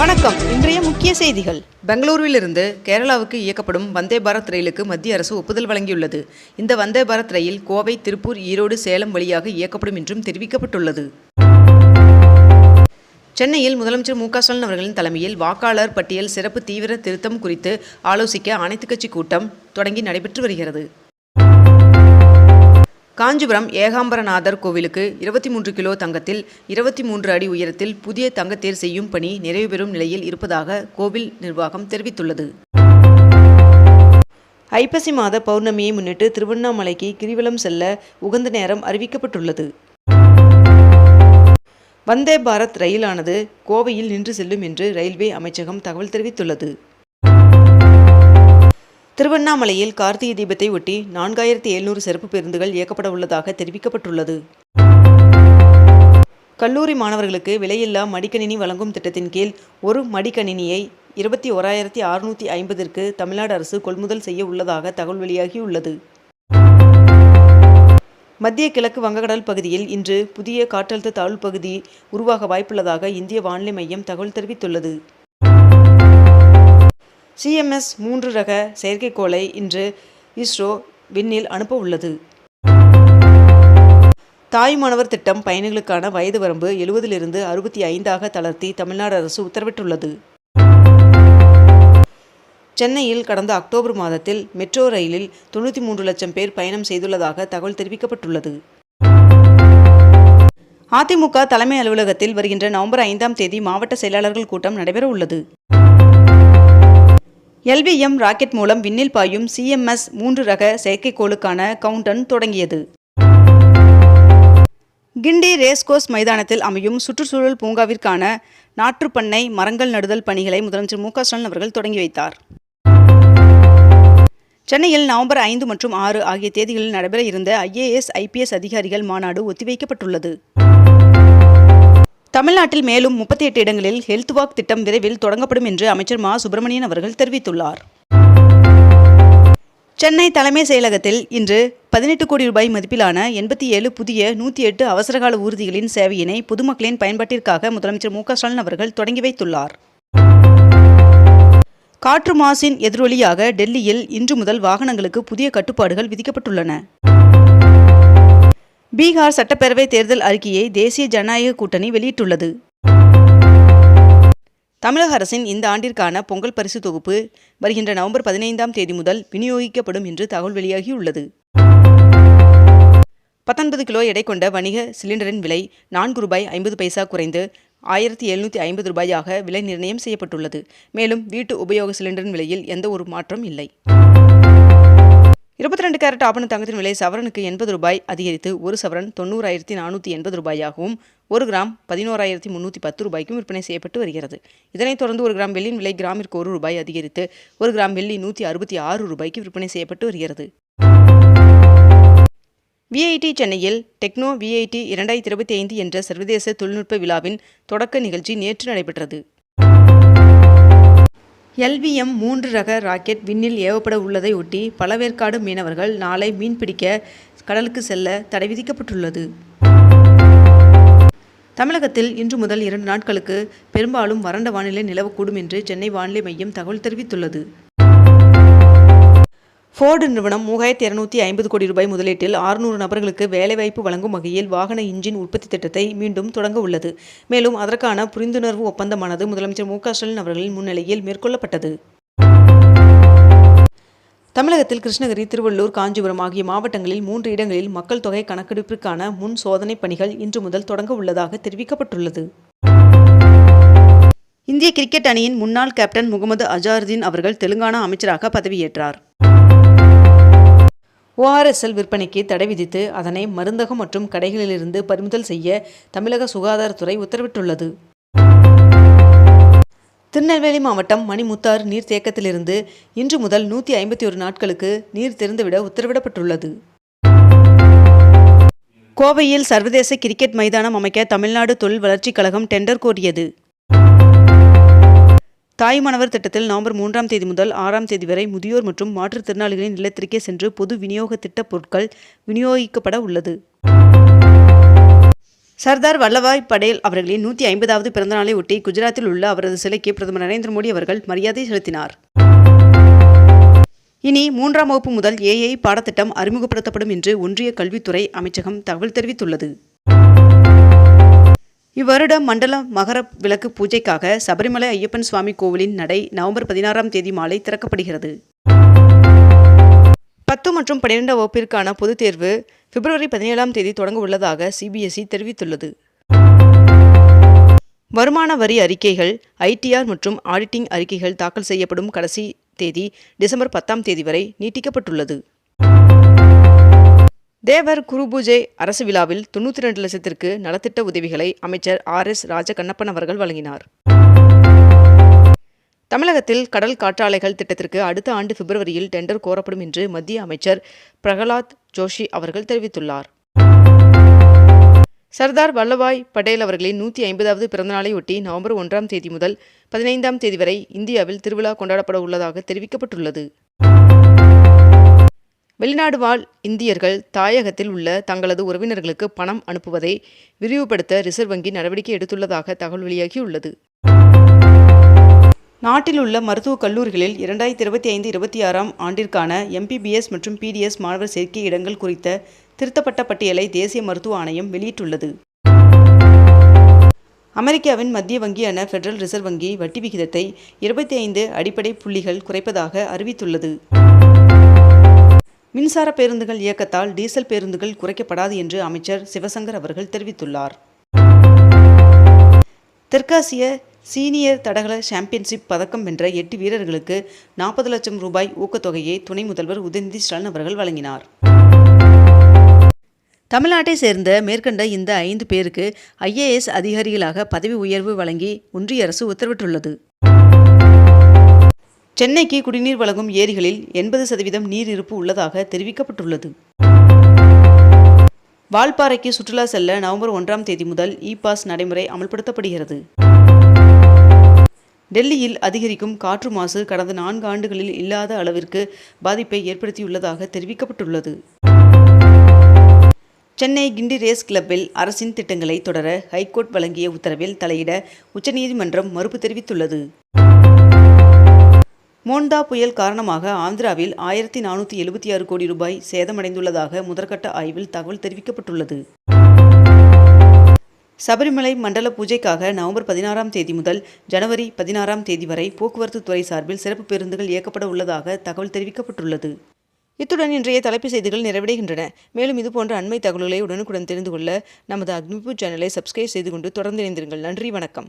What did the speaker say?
வணக்கம். இன்றைய முக்கிய செய்திகள். பெங்களூருவிலிருந்து கேரளாவுக்கு இயக்கப்படும் வந்தே பாரத் ரயிலுக்கு மத்திய அரசு ஒப்புதல் வழங்கியுள்ளது. இந்த வந்தே பாரத் ரயில் கோவை திருப்பூர் ஈரோடு சேலம் வழியாக இயக்கப்படும் என்றும் தெரிவிக்கப்பட்டுள்ளது. சென்னையில் முதலமைச்சர் மு க ஸ்டாலின் அவர்களின் தலைமையில் வாக்காளர் பட்டியல் சிறப்பு தீவிர திருத்தம் குறித்து ஆலோசிக்க அனைத்துக் கட்சி கூட்டம் தொடங்கி நடைபெற்று வருகிறது. காஞ்சிபுரம் ஏகாம்பரநாதர் கோவிலுக்கு இருபத்தி மூன்று கிலோ தங்கத்தில் இருபத்தி மூன்று அடி உயரத்தில் புதிய தங்கத்தேர் செய்யும் பணி நிறைவு பெறும் நிலையில் இருப்பதாக கோவில் நிர்வாகம் தெரிவித்துள்ளது. ஐப்பசி மாத பௌர்ணமியை முன்னிட்டு திருவண்ணாமலைக்கு கிரிவலம் செல்ல உகந்த நேரம் அறிவிக்கப்பட்டுள்ளது. வந்தே பாரத் ரயிலானது கோவையில் நின்று செல்லும் என்று ரயில்வே அமைச்சகம் தகவல் தெரிவித்துள்ளது. திருவண்ணாமலையில் கார்த்திகை தீபத்தை ஒட்டி நான்காயிரத்தி எழுநூறு சிறப்பு பேருந்துகள் இயக்கப்பட உள்ளதாக தெரிவிக்கப்பட்டுள்ளது. கல்லூரி மாணவர்களுக்கு விலையில்லா மடிக்கணினி வழங்கும் திட்டத்தின் கீழ் ஒரு மடிக்கணினியை இருபத்தி ஓராயிரத்தி அறுநூற்றி ஐம்பதிற்கு தமிழ்நாடு அரசு கொள்முதல் செய்ய உள்ளதாக தகவல் வெளியாகியுள்ளது. மத்திய கிழக்கு வங்கக்கடல் பகுதியில் இன்று புதிய காற்றழுத்த தாழ்வு பகுதி உருவாக வாய்ப்புள்ளதாக இந்திய வானிலை மையம் தகவல் தெரிவித்துள்ளது. சிஎம்எஸ் மூன்று ரக செயற்கைக்கோளை இன்று இஸ்ரோ விண்ணில் அனுப்ப உள்ளது தாய்மானவர் திட்டம் பயணிகளுக்கான வயது வரம்பு எழுபதிலிருந்து அறுபத்தி ஐந்தாக தளர்த்தி தமிழ்நாடு அரசு உத்தரவிட்டுள்ளது. சென்னையில் கடந்த அக்டோபர் மாதத்தில் மெட்ரோ ரயிலில் தொண்ணூற்றி மூன்று லட்சம் பேர் பயணம் செய்துள்ளதாக தகவல் தெரிவிக்கப்பட்டுள்ளது. அதிமுக தலைமை அலுவலகத்தில் வருகின்ற நவம்பர் ஐந்தாம் தேதி மாவட்ட செயலாளர்கள் கூட்டம் நடைபெற உள்ளது எல்விஎம் ராக்கெட் மூலம் விண்ணில் பாயும் சிஎம்எஸ் மூன்று ரக செயற்கைக்கோளுக்கான கவுண்டன் தொடங்கியது. கிண்டி ரேஸ்கோஸ் மைதானத்தில் அமையும் சுற்றுச்சூழல் பூங்காவிற்கான நாற்றுப்பண்ணை மரங்கள் நடுதல் பணிகளை முதலமைச்சர் மு ஸ்டாலின் அவர்கள் தொடங்கி வைத்தார். சென்னையில் நவம்பர் ஐந்து மற்றும் ஆறு ஆகிய தேதிகளில் நடைபெற இருந்த ஐஏஎஸ் ஐபிஎஸ் அதிகாரிகள் மாநாடு ஒத்திவைக்கப்பட்டுள்ளது. தமிழ்நாட்டில் மேலும் முப்பத்தி எட்டு இடங்களில் ஹெல்த் வாக் திட்டம் விரைவில் தொடங்கப்படும் என்று அமைச்சர் மா. சுப்பிரமணியன் அவர்கள் தெரிவித்துள்ளார். சென்னை தலைமை செயலகத்தில் இன்று பதினெட்டு கோடி ரூபாய் மதிப்பிலான எண்பத்தி ஏழு புதிய நூற்றி எட்டு அவசரகால ஊர்திகளின் சேவையினை பொதுமக்களின் பயன்பாட்டிற்காக முதலமைச்சர் மு. க. ஸ்டாலின் அவர்கள் தொடங்கி வைத்துள்ளார். காற்று மாசின் எதிரொலியாக டெல்லியில் இன்று முதல் வாகனங்களுக்கு புதிய கட்டுப்பாடுகள் விதிக்கப்பட்டுள்ளன. பீகார் சட்டப்பேரவை தேர்தல் அறிக்கையை தேசிய ஜனநாயக கூட்டணி வெளியிட்டுள்ளது. தமிழக அரசின் இந்த ஆண்டிற்கான பொங்கல் பரிசு தொகுப்பு வருகின்ற நவம்பர் பதினைந்தாம் தேதி முதல் விநியோகிக்கப்படும் என்று தகவல் வெளியாகியுள்ளது. பத்தொன்பது கிலோ எடை கொண்ட வணிக சிலிண்டரின் விலை நான்கு ரூபாய் ஐம்பது பைசா குறைந்து ஆயிரத்தி எழுநூற்றி ஐம்பது ரூபாயாக விலை நிர்ணயம் செய்யப்பட்டுள்ளது. மேலும் வீட்டு உபயோக சிலிண்டரின் விலையில் எந்த ஒரு மாற்றம் இல்லை. இருபத்தி ரெண்டு கேரட் ஆபண தங்கத்தின் விலை சவரனுக்கு எண்பது ரூபாய் அதிகரித்து ஒரு சவரன் தொண்ணூறாயிரத்தி நானூற்றி எண்பது ரூபாயாகவும் ஒரு கிராம் பதினோராயிரத்தி முந்நூற்றி பத்து ரூபாய்க்கும் விற்பனை செய்யப்பட்டு வருகிறது. இதனைத் தொடர்ந்து ஒரு கிராம் வெள்ளியின் விலை கிராமிற்கு ஒரு ரூபாய் அதிகரித்து ஒரு கிராம் வெள்ளி நூற்றி அறுபத்தி ஆறு ரூபாய்க்கு விற்பனை செய்யப்பட்டு வருகிறது. விஐடி சென்னையில் டெக்னோ விஐடி இரண்டாயிரத்தி இருபத்தி ஐந்து என்ற சர்வதேச தொழில்நுட்ப விழாவின் தொடக்க நிகழ்ச்சி நேற்று நடைபெற்றது. எல்விஎம் மூன்று ரக ராக்கெட் விண்ணில் ஏவப்பட உள்ளதை ஒட்டி பழவேற்காடு மீனவர்கள் நாளை மீன்பிடிக்க கடலுக்கு செல்ல தடை விதிக்கப்பட்டுள்ளது. தமிழகத்தில் இன்று முதல் இரண்டு நாட்களுக்கு பெரும்பாலும் வறண்ட வானிலை நிலவக்கூடும் என்று சென்னை வானிலை மையம் தகவல் தெரிவித்துள்ளது. ஃபோர்டு நிறுவனம் மூவாயிரத்தி இரநூத்தி ஐம்பது கோடி ரூபாய் முதலீட்டில் ஆறுநூறு நபர்களுக்கு வேலைவாய்ப்பு வழங்கும் வகையில் வாகன இன்ஜின் உற்பத்தி திட்டத்தை மீண்டும் தொடங்க உள்ளது. மேலும் அதற்கான புரிந்துணர்வு ஒப்பந்தமானது முதலமைச்சர் மு க ஸ்டாலின் அவர்களின் முன்னிலையில் மேற்கொள்ளப்பட்டது. தமிழகத்தில் கிருஷ்ணகிரி திருவள்ளூர் காஞ்சிபுரம் ஆகிய மாவட்டங்களில் மூன்று இடங்களில் மக்கள் தொகை கணக்கெடுப்பிற்கான முன் சோதனை பணிகள் இன்று முதல் தொடங்க உள்ளதாக தெரிவிக்கப்பட்டுள்ளது. இந்திய கிரிக்கெட் அணியின் முன்னாள் கேப்டன் முகமது அஜாருதீன் அவர்கள் தெலுங்கானா அமைச்சராக பதவியேற்றார். ஓஆர்எஸ்எல் விற்பனைக்கு தடை விதித்து அதனை மருந்தகம் மற்றும் கடைகளிலிருந்து பறிமுதல் செய்ய தமிழக சுகாதாரத்துறை உத்தரவிட்டுள்ளது. திருநெல்வேலி மாவட்டம் மணிமுத்தாறு நீர்த்தேக்கத்திலிருந்து இன்று முதல் நூற்றி ஐம்பத்தி ஒரு நாட்களுக்கு நீர் திறந்துவிட உத்தரவிடப்பட்டுள்ளது. கோவையில் சர்வதேச கிரிக்கெட் மைதானம் அமைக்க தமிழ்நாடு தொழில் வளர்ச்சிக் கழகம் டெண்டர் கோரியது. தாய்மானவர் திட்டத்தில் நவம்பர் மூன்றாம் தேதி முதல் ஆறாம் தேதி வரை முதியோர் மற்றும் மாற்றுத்திறனாளிகளின் இல்லத்திற்கே சென்று பொது விநியோக திட்ட பொருட்கள் விநியோகிக்கப்பட உள்ளது. சர்தார் வல்லபாய் படேல் அவர்களின் நூற்றி ஐம்பதாவது பிறந்தநாளை ஒட்டி குஜராத்தில் உள்ள அவரது சிலைக்கு பிரதமர் நரேந்திர மோடி அவர்கள் மரியாதை செலுத்தினார். இனி மூன்றாம் வகுப்பு முதல் ஏஐ பாடத்திட்டம் அறிமுகப்படுத்தப்படும் என்று ஒன்றிய கல்வித்துறை அமைச்சகம் தகவல் தெரிவித்துள்ளது. இவ்வருடம் மண்டல மகர விளக்கு பூஜைக்காக சபரிமலை ஐயப்பன் சுவாமி கோவிலின் நடை நவம்பர் பதினாறாம் தேதி மாலை திறக்கப்படுகிறது. பத்து மற்றும் பன்னிரெண்டாம் வகுப்பிற்கான பொதுத் தேர்வு பிப்ரவரி பதினேழாம் தேதி தொடங்க உள்ளதாக சிபிஎஸ்இ தெரிவித்துள்ளது. வருமான வரி அறிக்கைகள் ஐடிஆர் மற்றும் ஆடிட்டிங் அறிக்கைகள் தாக்கல் செய்யப்படும் கடைசி தேதி டிசம்பர் பத்தாம் தேதி வரை நீட்டிக்கப்பட்டுள்ளது. தேவர் குருபூஜை அரசு விழாவில் தொண்ணூற்றி ரெண்டு லட்சத்திற்கு நலத்திட்ட உதவிகளை அமைச்சர் ஆர் எஸ் ராஜகண்ணப்பன் அவர்கள் வழங்கினார். தமிழகத்தில் கடல் காற்றாலைகள் திட்டத்திற்கு அடுத்த ஆண்டு பிப்ரவரியில் டெண்டர் கோரப்படும் என்று மத்திய அமைச்சர் பிரகலாத் ஜோஷி அவர்கள் தெரிவித்துள்ளார். சர்தார் வல்லபாய் படேல் அவர்களின் நூற்றி ஐம்பதாவது பிறந்தநாளையொட்டி நவம்பர் ஒன்றாம் தேதி முதல் பதினைந்தாம் தேதி வரை இந்தியாவில் திருவிழா கொண்டாடப்பட உள்ளதாக தெரிவிக்கப்பட்டுள்ளது. வெளிநாடு வாழ் இந்தியர்கள் தாயகத்தில் உள்ள தங்களது உறவினர்களுக்கு பணம் அனுப்புவதை விரிவுபடுத்த ரிசர்வ் வங்கி நடவடிக்கை எடுத்துள்ளதாக தகவல் வெளியாகியுள்ளது. நாட்டில் உள்ள மருத்துவக் கல்லூரிகளில் இரண்டாயிரத்தி இருபத்தி ஐந்து இருபத்தி ஆறாம் ஆண்டிற்கான எம்பிபிஎஸ் மற்றும் பிடிஎஸ் மாணவர் சேர்க்கை இடங்கள் குறித்த திருத்தப்பட்ட பட்டியலை தேசிய மருத்துவ ஆணையம் வெளியிட்டுள்ளது. அமெரிக்காவின் மத்திய வங்கியான ஃபெடரல் ரிசர்வ் வங்கி வட்டி விகிதத்தை இருபத்தி ஐந்து அடிப்படை புள்ளிகள் குறைப்பதாக அறிவித்துள்ளது. மின்சார பேருந்துகள் இயக்கத்தால் டீசல் பேருந்துகள் குறைக்கப்படாது என்று அமைச்சர் சிவசங்கர் அவர்கள் தெரிவித்துள்ளார். தெற்காசிய சீனியர் தடகள சாம்பியன்ஷிப் பதக்கம் வென்ற எட்டு வீரர்களுக்கு நாற்பது லட்சம் ரூபாய் ஊக்கத்தொகையை துணை முதல்வர் உதயநிதி ஸ்டாலின் அவர்கள் வழங்கினார். தமிழ்நாட்டை சேர்ந்த மேற்கண்ட இந்த ஐந்து பேருக்கு ஐஏஎஸ் அதிகாரிகளாக பதவி உயர்வு வழங்கி ஒன்றிய அரசு உத்தரவிட்டுள்ளது. சென்னைக்கு குடிநீர் வழங்கும் ஏரிகளில் எண்பது சதவீதம் நீர் இருப்பு உள்ளதாக தெரிவிக்கப்பட்டுள்ளது. வால்பாறைக்கு சுற்றுலா செல்ல நவம்பர் ஒன்றாம் தேதி முதல் இ பாஸ் நடைமுறை அமல்படுத்தப்படுகிறது. டெல்லியில் அதிகரிக்கும் காற்று மாசு கடந்த நான்கு ஆண்டுகளில் இல்லாத அளவிற்கு பாதிப்பை ஏற்படுத்தியுள்ளதாக தெரிவிக்கப்பட்டுள்ளது. சென்னை கிண்டி ரேஸ் கிளப்பில் அரசின் திட்டங்களை தொடர ஹைகோர்ட் வழங்கிய உத்தரவில் தலையிட உச்சநீதிமன்றம் மறுப்பு தெரிவித்துள்ளது. மோண்டா புயல் காரணமாக ஆந்திராவில் ஆயிரத்தி நானூற்றி எழுபத்தி ஆறு கோடி ரூபாய் சேதமடைந்துள்ளதாக முதற்கட்ட ஆய்வில் தகவல் தெரிவிக்கப்பட்டுள்ளது. சபரிமலை மண்டல பூஜைக்காக நவம்பர் பதினாறாம் தேதி முதல் ஜனவரி பதினாறாம் தேதி வரை போக்குவரத்து துறை சார்பில் சிறப்பு பேருந்துகள் இயக்கப்பட உள்ளதாக தகவல் தெரிவிக்கப்பட்டுள்ளது. இத்துடன் இன்றைய தலைப்பு செய்திகள் நிறைவடைகின்றன. மேலும் இதுபோன்ற அண்மை தகவல்களை உடனுக்குடன் தெரிந்து கொள்ள நமது அக்னிபூ சேனலை சப்ஸ்கிரைப் செய்து கொண்டு தொடர்ந்து இணைந்திருங்கள். நன்றி வணக்கம்.